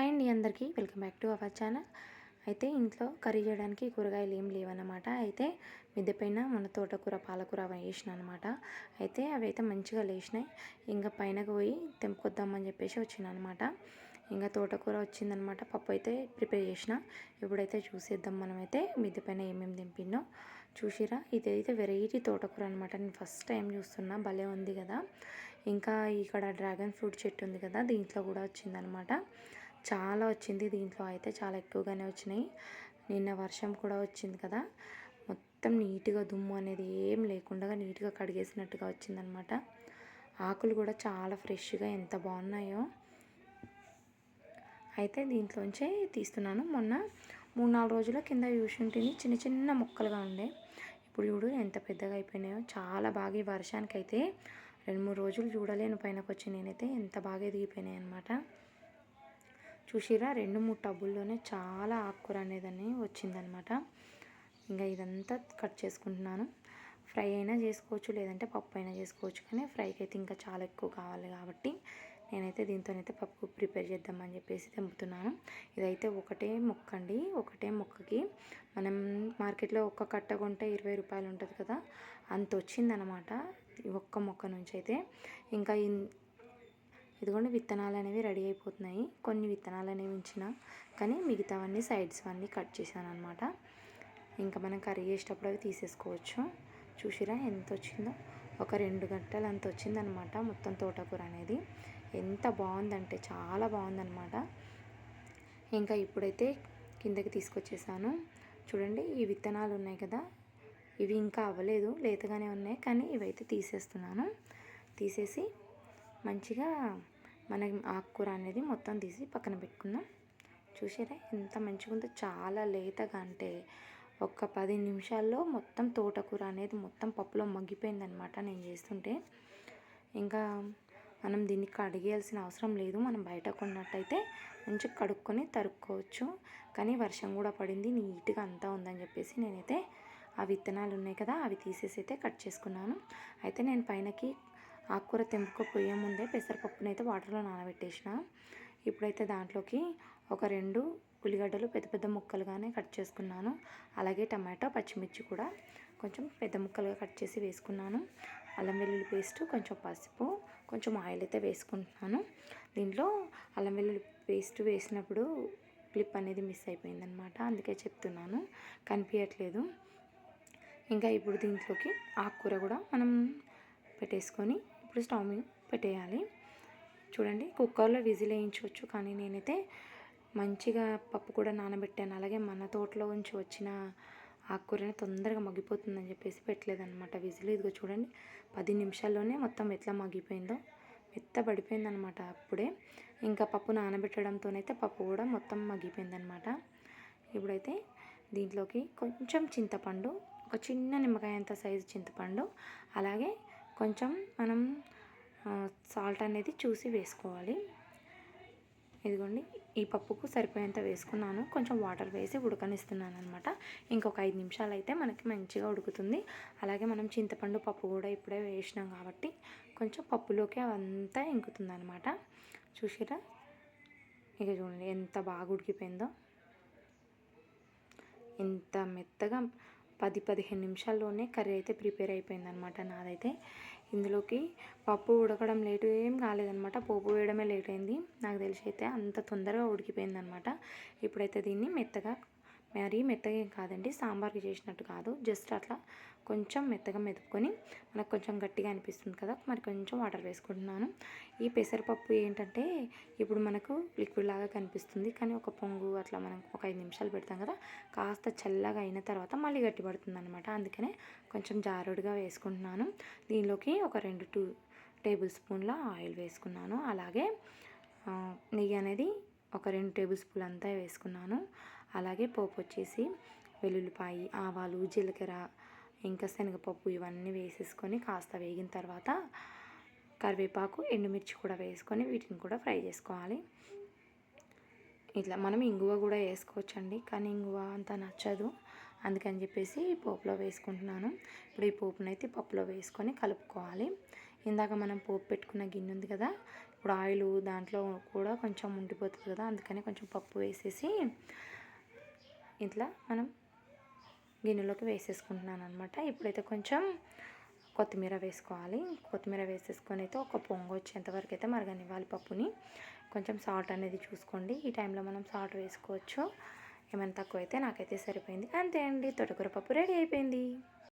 Hi అండి అందరికీ. Welcome back to our channel. అయితే ఇంట్లో కర్రీ చేయడానికి కూరగాయలు ఏం లేవన్నమాట. అయితే మిద్దె పైన మన తోటకూర పాలకూర అవి వేసిన అనమాట అయితే అవి అయితే మంచిగా లేచినాయి ఇంకా పైనకు పోయి తెంపుకొద్దామని చెప్పేసి వచ్చిన అనమాట ఇంకా తోటకూర వచ్చిందనమాట పప్పు అయితే ప్రిపేర్ చేసిన. ఇప్పుడైతే చూసేద్దాం మనమైతే మిద్దె పైన ఏమేమి తెంపినో చూసిరా? ఇదైతే వెరైటీ తోటకూర అనమాట నేను ఫస్ట్ టైం చూస్తున్నా. భలే ఉంది కదా. ఇంకా ఇక్కడ డ్రాగన్ ఫ్రూట్ చెట్టు ఉంది కదా. దీంట్లో కూడా వచ్చిందనమాట చాలా వచ్చింది. దీంట్లో అయితే చాలా ఎక్కువగానే వచ్చినాయి. నిన్న వర్షం కూడా వచ్చింది కదా. మొత్తం నీట్గా దుమ్ము అనేది ఏం లేకుండా నీట్గా కడిగేసినట్టుగా వచ్చిందనమాట. ఆకులు కూడా చాలా ఫ్రెష్గా ఎంత బాగున్నాయో. అయితే దీంట్లోంచే తీస్తున్నాను. మొన్న మూడు నాలుగు రోజుల కింద చూసింటిని చిన్న చిన్న మొక్కలుగా ఉండే. ఇప్పుడు చూడు ఎంత పెద్దగా అయిపోయినాయో. చాలా బాగా ఈ వర్షానికి అయితే రెండు మూడు రోజులు చూడలేను పైనకు వచ్చి నేనైతే ఎంత బాగా ఎదిగిపోయినాయి అనమాట చూసిరా రెండు మూడు టబ్బుల్లోనే చాలా ఆకుకూర అనేదని వచ్చిందనమాట. ఇంకా ఇదంతా కట్ చేసుకుంటున్నాను. ఫ్రై అయినా చేసుకోవచ్చు లేదంటే పప్పు అయినా చేసుకోవచ్చు కానీ ఫ్రైకి అయితే ఇంకా చాలా ఎక్కువ కావాలి కాబట్టి నేనైతే దీంతోనైతే పప్పు ప్రిపేర్ చేద్దామని చెప్పేసి తెంపుతున్నాను. ఇదైతే ఒకటే మొక్క అండి ఒకటే మొక్కకి మనం మార్కెట్లో ఒక్క కట్ట కొంటే ఇరవై రూపాయలు ఉంటుంది కదా? అంత వచ్చిందనమాట ఒక్క మొక్క నుంచి అయితే ఇంకా ఇదిగోండి విత్తనాలు అనేవి రెడీ అయిపోతున్నాయి. కొన్ని విత్తనాలు అనేవి ఉంచిన కానీ మిగతావన్నీ సైడ్స్ అన్నీ కట్ చేశాను అనమాట ఇంకా మనం కర్రీ చేసేటప్పుడు అవి తీసేసుకోవచ్చు. చూసిరా ఎంత వచ్చిందో ఒక రెండు గంటలు అంత వచ్చిందనమాట మొత్తం తోటకూర అనేది. ఎంత బాగుందంటే చాలా బాగుందనమాట ఇంకా ఇప్పుడైతే కిందకి తీసుకొచ్చేసాను. చూడండి ఈ విత్తనాలు ఉన్నాయి కదా? ఇవి ఇంకా అవ్వలేదు లేతగానే ఉన్నాయి కానీ ఇవైతే తీసేస్తున్నాను. తీసేసి మంచిగా మన ఆకుకూర అనేది మొత్తం తీసి పక్కన పెట్టుకుందాం. చూసారా ఎంత మంచిగా ఉందో. చాలా లేతగా అంటే ఒక పది నిమిషాల్లో మొత్తం తోటకూర అనేది మొత్తం పప్పులో మగ్గిపోయిందనమాట నేను చేస్తుంటే. ఇంకా మనం దీన్ని కడిగేయాల్సిన అవసరం లేదు. మనం బయట కొన్నట్టయితే మంచిగా కడుక్కొని తరుక్కోవచ్చు. కానీ వర్షం కూడా పడింది. నీట్గా అంతా ఉందని చెప్పేసి నేనైతే ఆ విత్తనాలు ఉన్నాయి కదా అవి తీసేసి అయితే కట్ చేసుకున్నాను. అయితే నేను పైనకి ఆకుకూర తెంపుకోపోయే ముందే పెసరపప్పునైతే వాటర్లో నానబెట్టేసిన. ఇప్పుడైతే దాంట్లోకి ఒక రెండు ఉల్లిగడ్డలు పెద్ద పెద్ద ముక్కలుగానే కట్ చేసుకున్నాను. అలాగే టమాటో పచ్చిమిర్చి కూడా కొంచెం పెద్ద ముక్కలుగా కట్ చేసి వేసుకున్నాను. అల్లం వెల్లుల్లి పేస్ట్ కొంచెం పసుపు కొంచెం ఆయిల్ అయితే వేసుకుంటున్నాను. దీంట్లో అల్లం వెల్లుల్లి పేస్ట్ వేసినప్పుడు క్లిప్ అనేది మిస్ అయిపోయిందనమాట. అందుకే చెప్తున్నాను కనిపించట్లేదు ఇంకా ఇప్పుడు దీంట్లోకి ఆకుకూర కూడా మనం పెట్టేసుకొని ఇప్పుడు స్టవ్ పెట్టేయాలి. చూడండి కుక్కర్లో విజిల్ వేయించవచ్చు. కానీ నేనైతే మంచిగా పప్పు కూడా నానబెట్టాను. అలాగే మన తోటలో ఉంచి వచ్చిన ఆకుకూరని తొందరగా మగ్గిపోతుందని చెప్పేసి పెట్టలేదన్నమాట విజిల్. ఇదిగో చూడండి పది నిమిషాల్లోనే మొత్తం ఎట్లా మగ్గిపోయిందో. మెత్త పడిపోయిందనమాట అప్పుడే. ఇంకా పప్పు నానబెట్టడంతోనైతే పప్పు కూడా మొత్తం మగ్గిపోయిందనమాట ఇప్పుడైతే దీంట్లోకి కొంచెం చింతపండు ఒక చిన్న నిమ్మకాయ అంత సైజు చింతపండు అలాగే కొంచెం మనం సాల్ట్ అనేది చూసి వేసుకోవాలి. ఇదిగోండి ఈ పప్పుకు సరిపోయేంత వేసుకున్నాను. కొంచెం వాటర్ వేసి ఉడకనిస్తున్నాను అనమాట ఇంకొక ఐదు నిమిషాలు అయితే మనకి మంచిగా ఉడుకుతుంది. అలాగే మనం చింతపండు పప్పు కూడా ఇప్పుడే వేసినాం కాబట్టి కొంచెం పప్పులోకి అవంతా ఇంకుతుంది అనమాట చూసిరా? ఇక చూడండి ఎంత బాగా ఉడికిపోయిందో. ఎంత మెత్తగా పది పదిహేను నిమిషాల్లోనే కర్రీ అయితే ప్రిపేర్ అయిపోయిందనమాట నాదైతే. ఇందులోకి పప్పు ఉడకడం లేటు ఏం కాలేదనమాట పోపు వేయడమే లేట్ అయింది. నాకు తెలిసి అయితే అంత తొందరగా ఉడికిపోయిందనమాట. ఇప్పుడైతే దీన్ని మెత్తగా మరీ మెత్తగా ఏం కాదండి సాంబార్కి చేసినట్టు కాదు. జస్ట్ అట్లా కొంచెం మెత్తగా మెదుపుకొని మనకు కొంచెం గట్టిగా అనిపిస్తుంది కదా మరి కొంచెం వాటర్ వేసుకుంటున్నాను. ఈ పెసరపప్పు ఏంటంటే ఇప్పుడు మనకు లిక్విడ్ లాగా కనిపిస్తుంది కానీ ఒక పొంగు అట్లా మనం ఒక ఐదు నిమిషాలు పెడతాం కదా కాస్త చల్లగా అయిన తర్వాత మళ్ళీ గట్టి పడుతుంది అనమాట అందుకనే కొంచెం జారుడుగా వేసుకుంటున్నాను. దీనిలోకి ఒక రెండు టూ టేబుల్ స్పూన్ల ఆయిల్ వేసుకున్నాను. అలాగే నెయ్యి అనేది ఒక రెండు టేబుల్ స్పూన్ అంతా వేసుకున్నాను. అలాగే పోపు వచ్చేసి వెల్లుల్లిపాయి ఆవాలు జీలకర్ర ఇంకా శనగపప్పు ఇవన్నీ వేసేసుకొని కాస్త వేగిన తర్వాత కరివేపాకు ఎండుమిర్చి కూడా వేసుకొని వీటిని కూడా ఫ్రై చేసుకోవాలి. ఇట్లా మనం ఇంగువ కూడా వేసుకోవచ్చండి కానీ ఇంగువ అంత నచ్చదు. అందుకని చెప్పేసి పోపులో వేసుకుంటున్నాను. ఇప్పుడు ఈ పోపునైతే పప్పులో వేసుకొని కలుపుకోవాలి. ఇందాక మనం పోపు పెట్టుకున్న గిన్నె ఉంది కదా ఇప్పుడు ఆయిల్ దాంట్లో కూడా కొంచెం ఉండిపోతుంది కదా అందుకని కొంచెం పప్పు వేసేసి ఇట్లా మనం గిన్నెలోకి వేసేసుకుంటున్నాను అనమాట ఇప్పుడైతే కొంచెం కొత్తిమీర వేసుకోవాలి. కొత్తిమీర వేసేసుకొని అయితే ఒక పొంగు వచ్చేంతవరకు అయితే మరగనివ్వాలి పప్పుని. కొంచెం సాల్ట్ అనేది చూసుకోండి. ఈ టైంలో మనం సాల్ట్ వేసుకోవచ్చు. ఏమైనా తక్కువ అయితే నాకైతే సరిపోయింది. అంతే అండి. తొటకూర పప్పు రెడీ అయిపోయింది.